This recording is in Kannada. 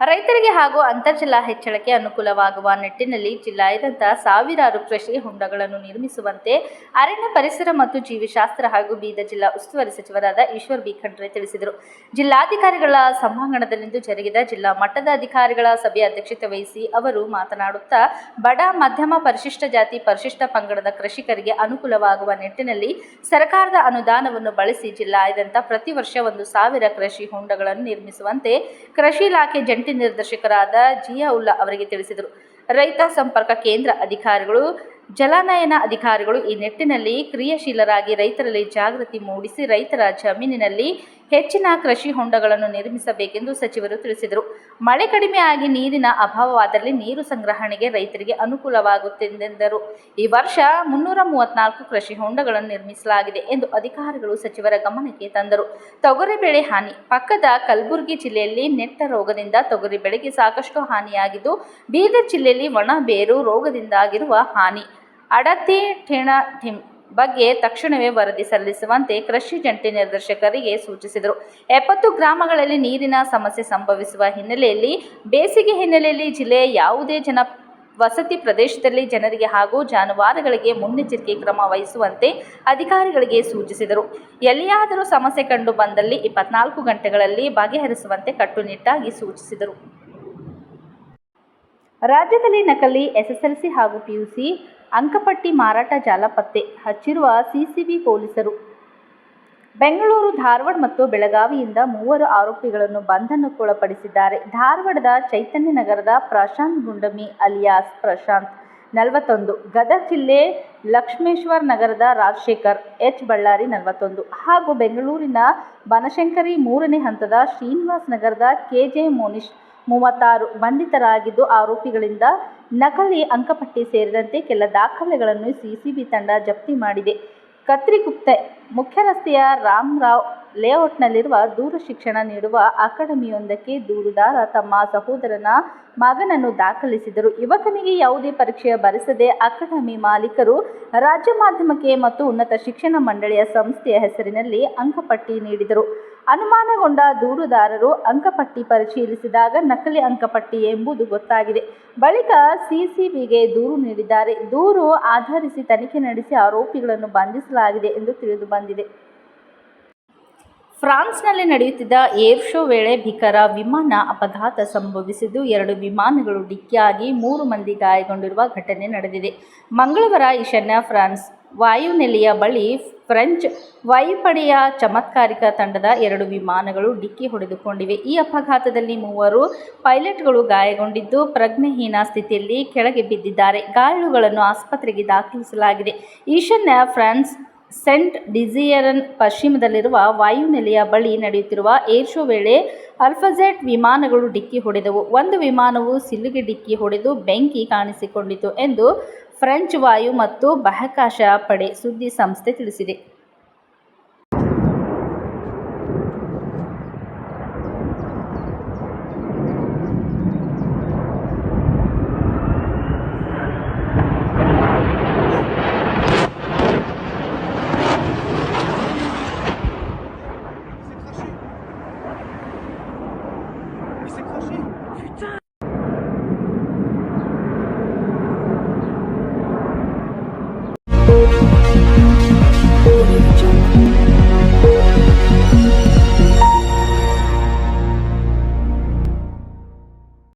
ಹಾಗೂ ಅಂತರ್ಜಲ ಹೆಚ್ಚಳಕ್ಕೆ ಅನುಕೂಲವಾಗುವ ನಿಟ್ಟಿನಲ್ಲಿ ಜಿಲ್ಲಾದ್ಯಂತ ಸಾವಿರಾರು ಕೃಷಿ ಹೊಂಡಗಳನ್ನು ನಿರ್ಮಿಸುವಂತೆ ಅರಣ್ಯ ಪರಿಸರ ಮತ್ತು ಜೀವಿಶಾಸ್ತ್ರ ಹಾಗೂ ಬೀದರ್ ಜಿಲ್ಲಾ ಉಸ್ತುವಾರಿ ಸಚಿವರಾದ ಈಶ್ವರ್ ಬಿ. ಖಂಡ್ರೆ ತಿಳಿಸಿದರು. ಜಿಲ್ಲಾಧಿಕಾರಿಗಳ ಸಭಾಂಗಣದಲ್ಲಿಂದು ಜರುಗಿದ ಜಿಲ್ಲಾ ಮಟ್ಟದ ಅಧಿಕಾರಿಗಳ ಸಭೆಯ ಅಧ್ಯಕ್ಷತೆ ವಹಿಸಿ ಅವರು ಮಾತನಾಡುತ್ತಾ, ಬಡ, ಮಧ್ಯಮ, ಪರಿಶಿಷ್ಟ ಜಾತಿ, ಪರಿಶಿಷ್ಟ ಪಂಗಡದ ಕೃಷಿಕರಿಗೆ ಅನುಕೂಲವಾಗುವ ನಿಟ್ಟಿನಲ್ಲಿ ಸರ್ಕಾರದ ಅನುದಾನವನ್ನು ಬಳಸಿ ಜಿಲ್ಲಾದ್ಯಂತ ಪ್ರತಿ ವರ್ಷ ಒಂದು ಸಾವಿರ ಕೃಷಿ ಹೊಂಡಗಳನ್ನು ನಿರ್ಮಿಸುವಂತೆ ಕೃಷಿ ಇಲಾಖೆ ಜಂಟಿ ನಿರ್ದೇಶಕರಾದ ಜಿಯಾ ಉಲ್ಲಾ ಅವರಿಗೆ ತಿಳಿಸಿದರು. ರೈತ ಸಂಪರ್ಕ ಕೇಂದ್ರ ಅಧಿಕಾರಿಗಳು, ಜಲಾನಯನ ಅಧಿಕಾರಿಗಳು ಈ ನಿಟ್ಟಿನಲ್ಲಿ ಕ್ರಿಯಾಶೀಲರಾಗಿ ರೈತರಲ್ಲಿ ಜಾಗೃತಿ ಮೂಡಿಸಿ ರೈತರ ಜಮೀನಿನಲ್ಲಿ ಹೆಚ್ಚಿನ ಕೃಷಿ ಹೊಂಡಗಳನ್ನು ನಿರ್ಮಿಸಬೇಕೆಂದು ಸಚಿವರು ತಿಳಿಸಿದರು. ಮಳೆ ಕಡಿಮೆ ನೀರಿನ ಅಭಾವವಾದಲ್ಲಿ ನೀರು ಸಂಗ್ರಹಣೆಗೆ ರೈತರಿಗೆ ಅನುಕೂಲವಾಗುತ್ತೆಂದರು ಈ ವರ್ಷ ಮುನ್ನೂರ ಮೂವತ್ನಾಲ್ಕು ಕೃಷಿ ಹೊಂಡಗಳನ್ನು ನಿರ್ಮಿಸಲಾಗಿದೆ ಎಂದು ಅಧಿಕಾರಿಗಳು ಸಚಿವರ ಗಮನಕ್ಕೆ ತಂದರು. ತೊಗರಿ ಬೆಳೆ ಹಾನಿ, ಪಕ್ಕದ ಕಲಬುರಗಿ ಜಿಲ್ಲೆಯಲ್ಲಿ ನೆಟ್ಟ ರೋಗದಿಂದ ತೊಗರಿ ಬೆಳೆಗೆ ಸಾಕಷ್ಟು ಹಾನಿಯಾಗಿದ್ದು, ಬೀದರ್ ಜಿಲ್ಲೆಯಲ್ಲಿ ಒಣ ಬೇರು ರೋಗದಿಂದಾಗಿರುವ ಹಾನಿ. ಅಡತಿ, ಠೆಣ, ಠಿಂ ಬಗ್ಗೆ ತಕ್ಷಣವೇ ವರದಿ ಸಲ್ಲಿಸುವಂತೆ ಕೃಷಿ ಜಂಟಿ ನಿರ್ದೇಶಕರಿಗೆ ಸೂಚಿಸಿದರು. ಎಪ್ಪತ್ತು ಗ್ರಾಮಗಳಲ್ಲಿ ನೀರಿನ ಸಮಸ್ಯೆ ಸಂಭವಿಸುವ ಹಿನ್ನೆಲೆಯಲ್ಲಿ, ಬೇಸಿಗೆ ಹಿನ್ನೆಲೆಯಲ್ಲಿ ಜಿಲ್ಲೆಯ ಯಾವುದೇ ಜನ ವಸತಿ ಪ್ರದೇಶದಲ್ಲಿ ಜನರಿಗೆ ಹಾಗೂ ಜಾನುವಾರುಗಳಿಗೆ ಮುನ್ನೆಚ್ಚರಿಕೆ ಕ್ರಮ ವಹಿಸುವಂತೆ ಅಧಿಕಾರಿಗಳಿಗೆ ಸೂಚಿಸಿದರು. ಎಲ್ಲಿಯಾದರೂ ಸಮಸ್ಯೆ ಕಂಡು ಬಂದಲ್ಲಿ ಇಪ್ಪತ್ನಾಲ್ಕು ಗಂಟೆಗಳಲ್ಲಿ ಬಗೆಹರಿಸುವಂತೆ ಕಟ್ಟುನಿಟ್ಟಾಗಿ ಸೂಚಿಸಿದರು. ರಾಜ್ಯದಲ್ಲಿ ನಕಲಿ ಎಸ್ಎಸ್ಎಲ್ಸಿ ಹಾಗೂ ಪಿಯುಸಿ, ಅಂಕಪಟ್ಟಿ ಮಾರಾಟ ಜಾಲ ಪತ್ತೆ ಹಚ್ಚಿರುವ ಸಿಸಿಬಿ ಪೊಲೀಸರು. ಬೆಂಗಳೂರು, ಧಾರವಾಡ ಮತ್ತು ಬೆಳಗಾವಿಯಿಂದ ಮೂವರು ಆರೋಪಿಗಳನ್ನು ಬಂಧನಕ್ಕೊಳಪಡಿಸಿದ್ದಾರೆ. ಧಾರವಾಡದ ಚೈತನ್ಯ ನಗರದ ಪ್ರಶಾಂತ್ ಗುಂಡಮಿ ಅಲಿಯಾಸ್ ಪ್ರಶಾಂತ್, ನಲವತ್ತೊಂದು. ಗದಗ ಜಿಲ್ಲೆ ಲಕ್ಷ್ಮೇಶ್ವರ ನಗರದ ರಾಜಶೇಖರ್, ಎಚ್. ಬಳ್ಳಾರಿ, ನಲವತ್ತೊಂದು. ಹಾಗೂ ಬೆಂಗಳೂರಿನ ಬನಶಂಕರಿ ಮೂರನೇ ಹಂತದ ಶ್ರೀನಿವಾಸ್ ನಗರದ ಕೆಜೆ ಮೋನಿಶ್ ಮೂವತ್ತಾರು ಬಂಧಿತರಾಗಿದ್ದು ಆರೋಪಿಗಳಿಂದ ನಕಲಿ ಅಂಕಪಟ್ಟಿ ಸೇರಿದಂತೆ ಕೆಲ ದಾಖಲೆಗಳನ್ನು ಸಿಸಿಬಿ ತಂಡ ಜಪ್ತಿ ಮಾಡಿದೆ. ಕತ್ರಿಗುಪ್ತೆ ಮುಖ್ಯರಸ್ತೆಯ ರಾಮರಾವ್ ಲೇಔಟ್ನಲ್ಲಿರುವ ದೂರ ಶಿಕ್ಷಣ ನೀಡುವ ಅಕಾಡೆಮಿಯೊಂದಕ್ಕೆ ದೂರುದಾರ ತಮ್ಮ ಸಹೋದರನ ಮಗನನ್ನು ದಾಖಲಿಸಿದರು. ಯುವಕನಿಗೆ ಯಾವುದೇ ಪರೀಕ್ಷೆ ಬರೆಸದೆ ಅಕಾಡೆಮಿ ಮಾಲೀಕರು ರಾಜ್ಯ ಮಾಧ್ಯಮಕ್ಕೆ ಮತ್ತು ಉನ್ನತ ಶಿಕ್ಷಣ ಮಂಡಳಿಯ ಸಂಸ್ಥೆಯ ಹೆಸರಿನಲ್ಲಿ ಅಂಕಪಟ್ಟಿ ನೀಡಿದರು. ಅನುಮಾನಗೊಂಡ ದೂರುದಾರರು ಅಂಕಪಟ್ಟಿ ಪರಿಶೀಲಿಸಿದಾಗ ನಕಲಿ ಅಂಕಪಟ್ಟಿ ಎಂಬುದು ಗೊತ್ತಾಗಿದೆ. ಬಳಿಕ ಸಿಸಿಬಿಗೆ ದೂರು ನೀಡಿದ್ದಾರೆ. ದೂರು ಆಧರಿಸಿ ತನಿಖೆ ನಡೆಸಿ ಆರೋಪಿಗಳನ್ನು ಬಂಧಿಸಲಾಗಿದೆ ಎಂದು ತಿಳಿದು ಬಂದಿದೆ. ಫ್ರಾನ್ಸ್ನಲ್ಲಿ ನಡೆಯುತ್ತಿದ್ದ ಏರ್ ಶೋ ವೇಳೆ ಭಿಕರ ವಿಮಾನ ಅಪಘಾತ ಸಂಭವಿಸಿದ್ದು ಎರಡು ವಿಮಾನಗಳು ಡಿಕ್ಕಿಯಾಗಿ ಮೂರು ಮಂದಿ ಗಾಯಗೊಂಡಿರುವ ಘಟನೆ ನಡೆದಿದೆ. ಮಂಗಳವಾರ ಈಶಾನ್ಯ ಫ್ರಾನ್ಸ್ ವಾಯುನೆಲೆಯ ಬಳಿ ಫ್ರೆಂಚ್ ವಾಯುಪಡೆಯ ಚಮತ್ಕಾರಿಕ ತಂಡದ ಎರಡು ವಿಮಾನಗಳು ಡಿಕ್ಕಿ ಹೊಡೆದುಕೊಂಡಿವೆ. ಈ ಅಪಘಾತದಲ್ಲಿ ಮೂವರು ಪೈಲಟ್ಗಳು ಗಾಯಗೊಂಡಿದ್ದು, ಪ್ರಜ್ಞೆಹೀನ ಸ್ಥಿತಿಯಲ್ಲಿ ಕೆಳಗೆ ಬಿದ್ದಿದ್ದಾರೆ. ಗಾಯಾಳುಗಳನ್ನು ಆಸ್ಪತ್ರೆಗೆ ದಾಖಲಿಸಲಾಗಿದೆ. ಈಶಾನ್ಯ ಫ್ರಾನ್ಸ್, ಸೆಂಟ್ ಡಿಸಿಯರನ್ ಪಶ್ಚಿಮದಲ್ಲಿರುವ ವಾಯುನೆಲೆಯ ಬಳಿ ನಡೆಯುತ್ತಿರುವ ಏರ್ ಶೋ ವೇಳೆ ಅಲ್ಫಜೆಟ್ ವಿಮಾನಗಳು ಡಿಕ್ಕಿ ಹೊಡೆದವು. ಒಂದು ವಿಮಾನವು ಸಿಲ್ಲಿಗೆ ಡಿಕ್ಕಿ ಹೊಡೆದು ಬೆಂಕಿ ಕಾಣಿಸಿಕೊಂಡಿತು ಎಂದು ಫ್ರೆಂಚ್ ವಾಯು ಮತ್ತು ಬಾಹ್ಯಾಕಾಶ ಪಡೆ ಸುದ್ದಿ ಸಂಸ್ಥೆ ತಿಳಿಸಿದೆ.